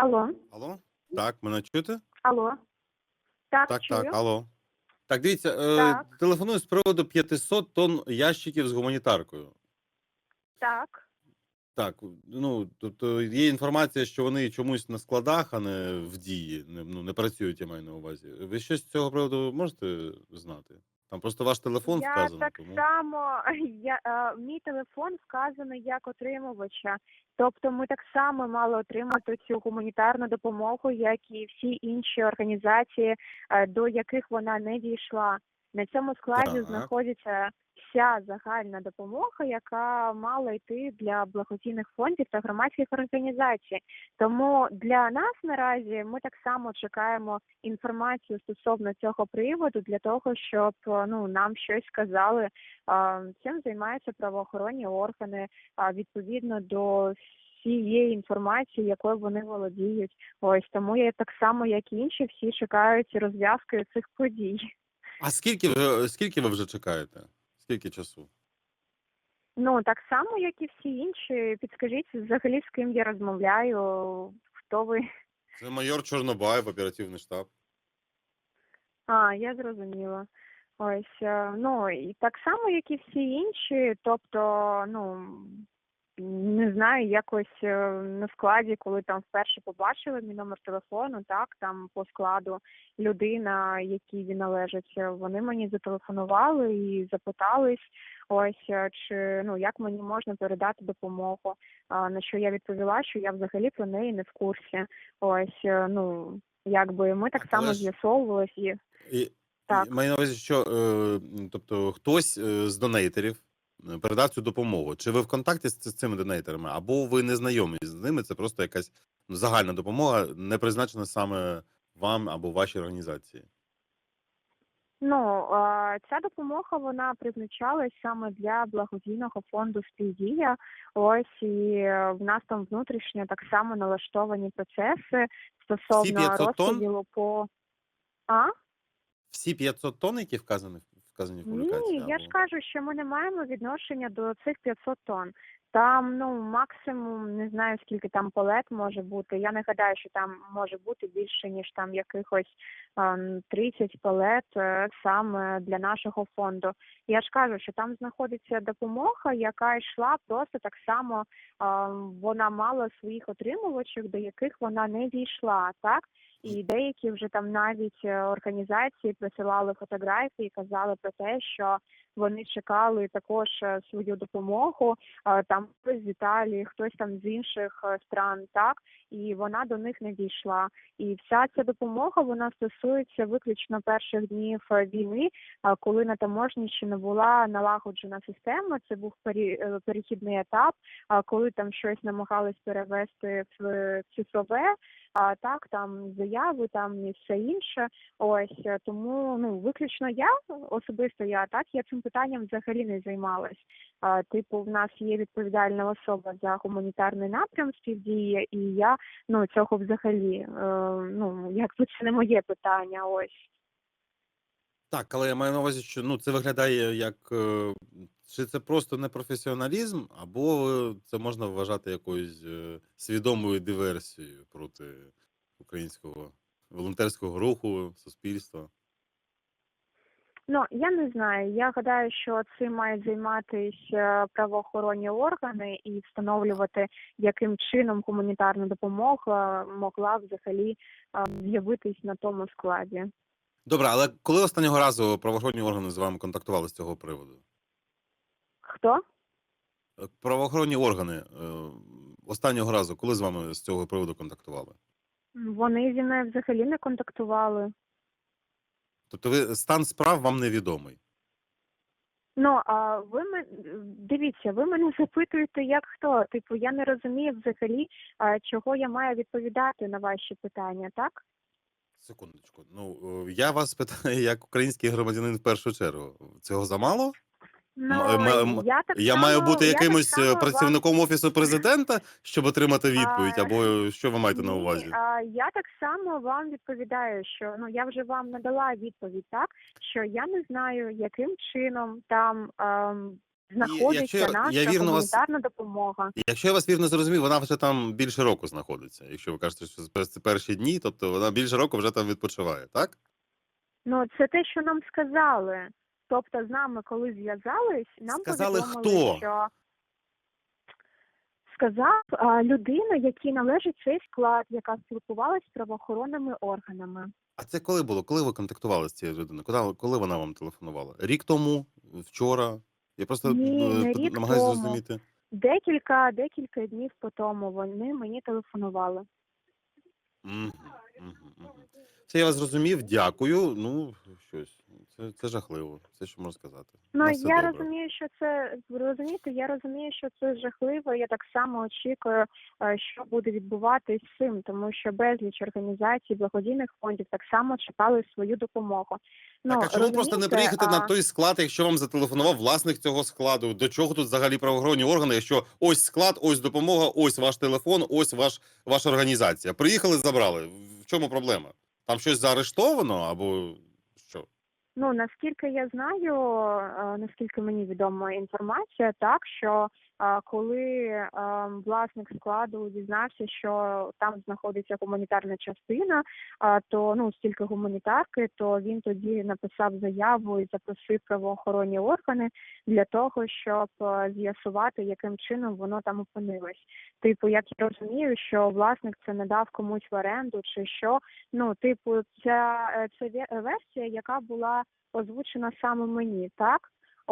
Алло, Алло? Так, мене чути? алло. Так, Так, чую. так, алло. Так, дивіться, е, телефоную з приводу 500 тонн ящиків з гуманітаркою. Так. Так, ну, тобто є інформація, що вони чомусь на складах, а не в дії, не, ну, не працюють, я маю на увазі. Ви щось з цього приводу можете знати? Там просто ваш телефон я вказано, так тому. само, я, е, мій телефон вказано як отримувача. Тобто ми так само мали отримати цю гуманітарну допомогу, як і всі інші організації, е, до яких вона не дійшла. На цьому складі Так. знаходиться вся загальна допомога, яка мала йти для благодійних фондів та громадських організацій. Тому для нас наразі ми так само чекаємо інформацію стосовно цього приводу для того, щоб е, ну нам щось сказали. Цим займаються правоохоронні органи відповідно до всієї інформації, якою вони володіють. Ось тому я так само, як і інші, всі чекають розв'язки цих подій. А скільки ви, скільки ви вже чекаєте? Скільки часу? Ну так само, як і всі інші. Підскажіть взагалі з ким я розмовляю, хто ви? Це майор Чорнобаєв, оперативний штаб. А, я зрозуміла. Ось, е, ну і так само, як і всі інші, тобто, ну не знаю, якось е, на складі, коли там вперше побачили мій номер телефону, так там по складу людина, якій він належить, е, вони мені зателефонували і запитались, ось е, чи ну як мені можна передати допомогу. На що я відповіла, що я взагалі про неї не в курсі. Ось, ну якби ми так само з'ясовувались і. І, Так. маю на увазі, що тобто хтось з донейтерів передав цю допомогу. Чи ви в контакті з, цими донейтерами, або ви не знайомі з ними? Це просто якась ну, загальна допомога, не призначена саме вам або вашій організації. Ну ця допомога вона призначалась саме для благодійного фонду співдія. Ось і е, в нас там внутрішньо так само налаштовані процеси стосовно 500 тонн? розподілу по а Всі 500 тонн, які вказані, вказані в публікації? ні, я ж кажу, що ми не маємо відношення до цих 500 тонн. Там ну максимум не знаю скільки там палет може бути. Я не гадаю, що там може бути більше ніж там якихось ем, 30 палет е, саме для нашого фонду. Я ж кажу, що там знаходиться допомога, яка йшла просто так само. Вона мала своїх отримувачів, до яких вона не дійшла, так і деякі вже там навіть е, організації присилали фотографії, казали про те, що вони чекали також е, свою допомогу. е, Там хтось з Італії, хтось там з інших стран, так і вона до них не дійшла. І вся ця допомога вона стосується виключно перших днів війни, коли на таможні ще не була налагоджена система. Це був перехідний етап, коли там щось намагались перевести в цифрове. А так там заяви, там і все інше. Ось е, тому ну виключно я особисто я так я цим питанням взагалі не займалась. А, типу, в нас є відповідальна особа за гуманітарний напрям співдії, і я ну цього взагалі е, ну якби це не моє питання. Ось. Так, але я маю на увазі, що ну, це виглядає як. е, Чи це просто непрофесіоналізм, або е, це можна вважати якоюсь е, свідомою диверсією проти українського волонтерського руху, суспільства. Ну я не знаю. Я гадаю, що цим мають займатися правоохоронні органи і встановлювати, яким чином гуманітарна допомога могла взагалі е, з'явитись на тому складі. Добре, але коли останнього разу правоохоронні органи з вами контактували з цього приводу? Хто? Е, Правоохоронні органи е, останнього разу, коли з вами з цього приводу контактували? Вони зі мною взагалі не контактували. Тобто ви стан справ вам невідомий. Ну а ви мен... дивіться, ви мене запитуєте, як хто? Типу, я не розумію взагалі, а, чого я маю відповідати на ваші питання, так? Секундочку. Ну е, я вас питаю як український громадянин в першу чергу. Цього замало? Ну, М- м- м- я так Я само, маю бути я так якимось е, само вам- працівником офісу президента, щоб отримати відповідь, А, або що ви маєте на Ні, увазі? а, я так само вам відповідаю, що ну я вже вам надала відповідь, так що я не знаю, яким чином там ем, знаходиться якщо наша я вірно вас- гуманітарна допомога. Якщо я вас вірно зрозумів, вона вже там більше року знаходиться. Якщо ви кажете, що це перші дні, тобто вона більше року вже там відпочиває, так? Ну це те, що нам сказали. Тобто, з нами, коли зв'язались, нам Сказали повідомили, хто? що сказав а, людина, якій належить цей склад, яка спілкувалась з правоохоронними органами. А це коли було? Коли ви контактували з цією людиною? Коли, коли вона вам телефонувала? Рік тому? Вчора? Я просто Ні, е, не пот- рік намагаюся тому. зрозуміти. Декілька декілька днів по тому вони мені телефонували. Мгм, мгм, мгм. Все, я вас зрозумів, дякую. Ну, щось. Це, це жахливо. Все, що можу сказати. Ну я добре. розумію, що це розумієте, я розумію, що це жахливо. Я так само очікую, е, що буде відбуватись з цим, тому що безліч організацій, благодійних фондів так само чекали свою допомогу. Ну так, а чому просто не приїхати на той склад, якщо вам зателефонував власник цього складу? До чого тут взагалі правоохоронні органи? Якщо ось склад, ось допомога, ось ваш телефон, ось ваш ваша організація. Приїхали, забрали. В чому проблема? Там щось заарештовано або? Ну наскільки я знаю, е, наскільки мені відома інформація, так що коли власник складу дізнався, що там знаходиться гуманітарна частина, то ну стільки гуманітарки, то він тоді написав заяву і запросив правоохоронні органи для того, щоб з'ясувати, яким чином воно там опинилось. Типу, як я розумію, що власник це не дав комусь в оренду, чи що. Ну, типу, ця це версія, яка була озвучена саме мені, так?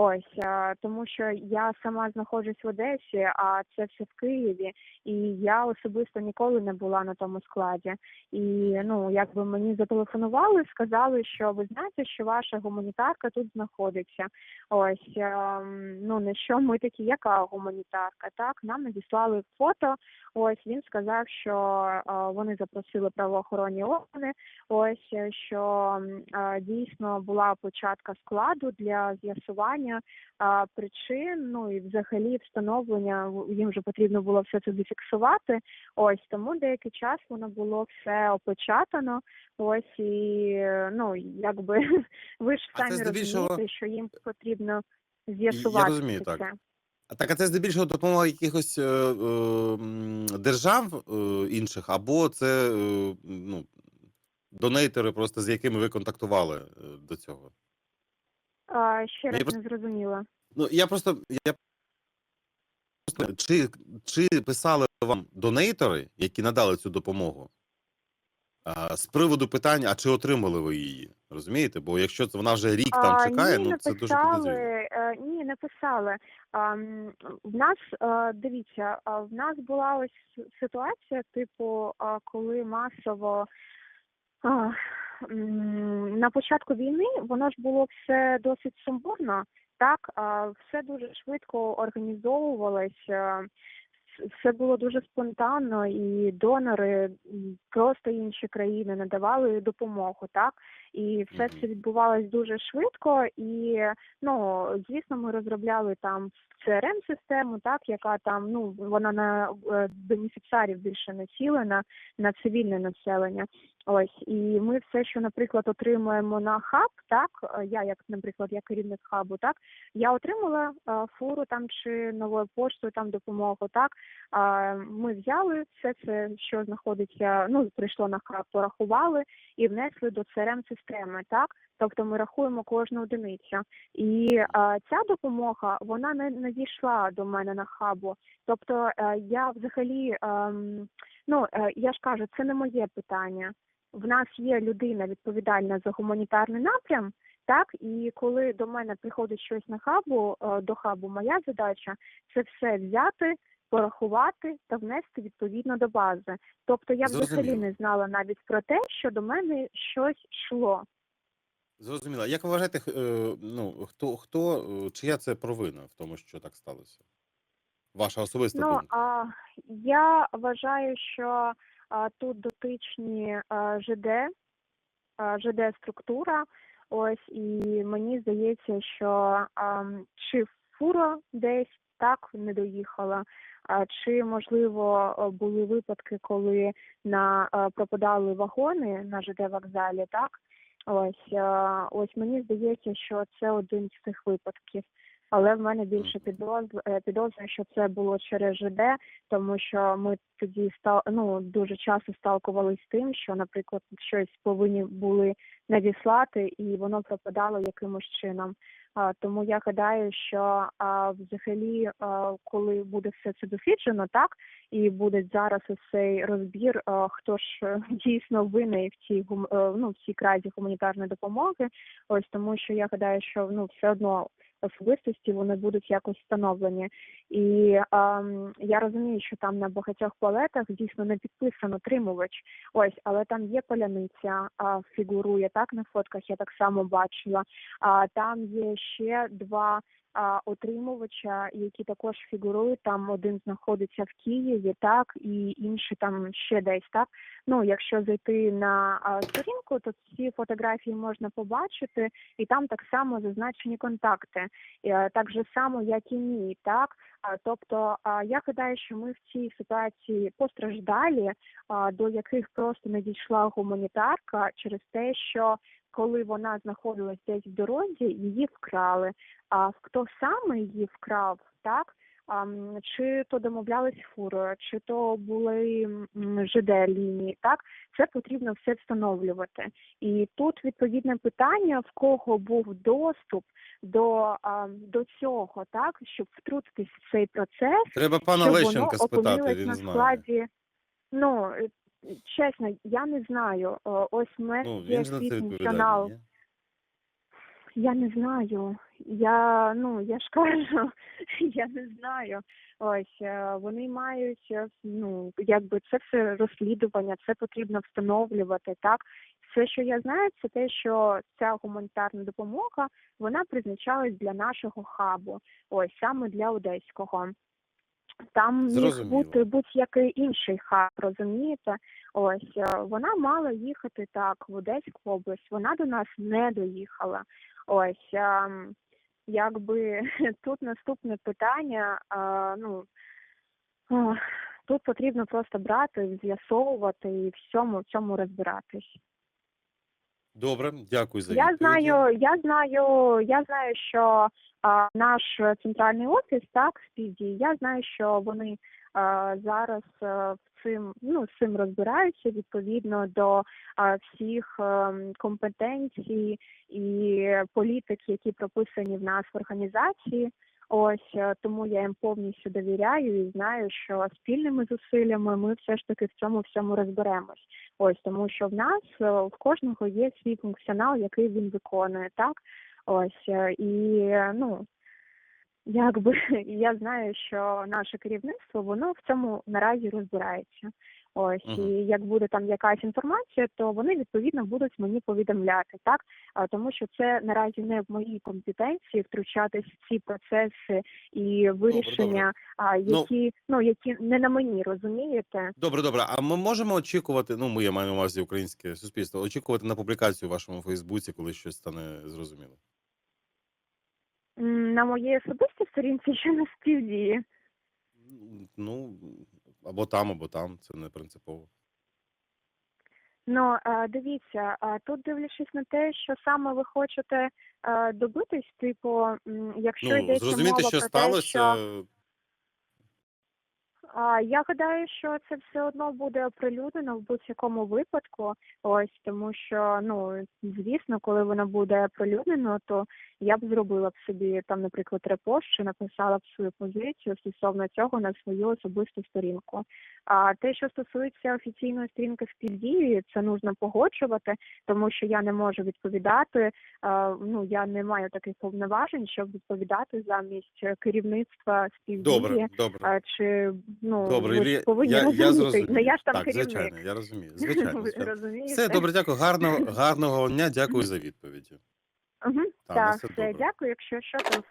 Ось е, тому, що я сама знаходжусь в Одесі, а це все в Києві, і я особисто ніколи не була на тому складі. І ну, якби мені зателефонували, сказали, що ви знаєте, що ваша гуманітарка тут знаходиться. Ось ем, ну на що ми такі, яка гуманітарка? Так, нам надіслали фото. Ось він сказав, що е, вони запросили правоохоронні органи. Ось е, що е, дійсно була початка складу для з'ясування е, причин. Ну і взагалі встановлення їм вже потрібно було все це зафіксувати.Ось тому деякий час воно було все опечатано. Ось і ну якби ви ж А самі здебільшого- розумієте, що їм потрібно з'ясувати розумію, це так. А Так, а це здебільшого допомога якихось е, е, держав е, інших, або це е, ну, донейтери, просто з якими ви контактували е, до цього. А, ще Я раз просто- не зрозуміла. Ну, я просто. Я просто чи, чи писали вам донейтори, які надали цю допомогу? А, з приводу питання, а чи отримали ви її? Розумієте? Бо якщо це вона вже рік там А, чекає, ні, ну це дуже підозріло. е, ні, не писали. А, в нас е, дивіться, а, в нас була ось ситуація, типу, а, коли масово а, на початку війни воно ж було все досить сумбурно, так, все дуже швидко організовувалось. е, все було дуже спонтанно, і донори, просто інші країни надавали допомогу, так і все це відбувалось дуже швидко. І ну звісно, ми розробляли там crm систему так яка там ну вона на е, бенефіціарів більше націлена на цивільне населення. Ось і ми все, що, наприклад, отримуємо на хаб, так е, я, як, наприклад, я керівник хабу, так я отримала е, фуру там чи новою поштою там допомогу. Так а, ми взяли все це, що знаходиться, ну прийшло на хаб, порахували і внесли до crm системи так. Тобто ми рахуємо кожну одиницю. І а, ця допомога вона не надійшла до мене на хабу. Тобто е, я взагалі, ем, ну е, я ж кажу, це не моє питання. В нас є людина відповідальна за гуманітарний напрям, так і коли до мене приходить щось на хабу, е, до хабу, моя задача це все взяти, порахувати та внести відповідно до бази. Тобто я взагалі не знала навіть про те, що до мене щось йшло. Зрозуміло. Як ви вважаєте, е, ну, хто, хто, е, чия це провина в тому, що так сталося? Ваша особиста Ну думка. а я вважаю, що тут дотичні а, ЖД, а, ЖД структура. Ось і мені здається, що а, чи фура десь так не доїхала, а чи можливо були випадки, коли на а, пропадали вагони на ЖД вокзалі, так. Ось, ось мені здається, що це один з цих випадків. Але в мене більше підозр, е, підозри, що це було через ЖД, тому що ми тоді стал, ну, дуже часто сталкувалися з тим, що, наприклад, щось повинні були надіслати, і воно пропадало якимось чином. А, тому я гадаю, що а, взагалі, а, коли буде все це досліджено, так і буде зараз ось цей розбір, хто ж е, дійсно винний в цій е, ну, в цій кразі гуманітарної допомоги. Ось тому, що я гадаю, що ну все одно особистості вони будуть якось встановлені. І ем, я розумію, що там на багатьох палетах дійсно не підписано отримувач. Ось, але там є поляниця, а, фігурує так на фотках. Я так само бачила. А там є ще два отримувача, які також фігурують. Там один знаходиться в Києві, так і інший там ще десь так. Ну, якщо зайти на сторінку, то ці фотографії можна побачити, і там так само зазначені контакти, так же само, як і мій, так. Тобто, я гадаю, що ми в цій ситуації постраждалі, до яких просто не дійшла гуманітарка через те, що коли вона знаходилась десь в дорозі, її вкрали. А хто саме її вкрав, так? Чи то домовлялись фурою, чи то були ЖД лінії, так це потрібно все встановлювати. І тут відповідне питання, в кого був доступ до, до цього, так щоб втрутитись в цей процес, Треба пана Лещенка спитати, він на знає. складі. Ну чесно, я не знаю. Ось мене Ну, є свій ні? Я не знаю. Я ну я ж кажу, я не знаю. Ось е, вони мають е, ну якби це все розслідування, це потрібно встановлювати. Так все, що я знаю, це те, що ця гуманітарна допомога вона призначалась для нашого хабу, ось саме для одеського. Там міг бути будь-який інший хаб, розумієте? Ось е, вона мала їхати так в Одеську область. Вона до нас не доїхала. Ось ем, якби тут наступне питання. е, Ну о, тут потрібно просто брати, з'ясовувати і в цьому в цьому розбиратись. Добре, дякую за Я знаю, я знаю, я знаю, що а, наш центральний офіс, так, співдій, я знаю, що вони а, зараз а, в цим ну з цим розбираються відповідно до а, всіх ем, компетенцій і політик, які прописані в нас в організації. Ось е, тому я їм повністю довіряю і знаю, що спільними зусиллями ми все ж таки в цьому всьому розберемось. Ось тому, що в нас е, в кожного є свій функціонал, який він виконує, так ось е, і ну якби я знаю, що наше керівництво воно в цьому наразі розбирається. Ось і як буде там якась інформація, то вони відповідно будуть мені повідомляти, так тому, що це наразі не в моїй компетенції втручатись в ці процеси і вирішення, а Ну- які ну які не на мені, розумієте? Добре, добре. А ми можемо очікувати, ну, ми я маю на увазі українське суспільство, очікувати на публікацію у вашому Фейсбуці, коли щось стане зрозуміло. На моїй особистій сторінці ще на співдії. Ну, або там, або там, це не принципово. Ну е, дивіться, е, тут дивлячись на те, що саме ви хочете е, добитись, типу, якщо Ну, йдеться мова що про сталося, те, що я гадаю, що це все одно буде оприлюднено в будь-якому випадку. Ось тому, що ну звісно, коли воно буде оприлюднено, то я б зробила б собі там, наприклад, репост чи написала б свою позицію стосовно цього на свою особисту сторінку. А те, що стосується офіційної сторінки співдії, це нужно погоджувати, тому що я не можу відповідати. Ну я не маю таких повноважень, щоб відповідати замість керівництва співдії. добре, добре. Чи ну Добре, ви Ілія, повинні я, я зрозумів. не я ж там так, керівник. звичайно, я розумію. Звичайно, Ви звичайно. розумієте? Все, добре, дякую. Гарного, гарного дня, дякую за відповіді. Угу. Так, Так, все все, добре. дякую. Якщо що, то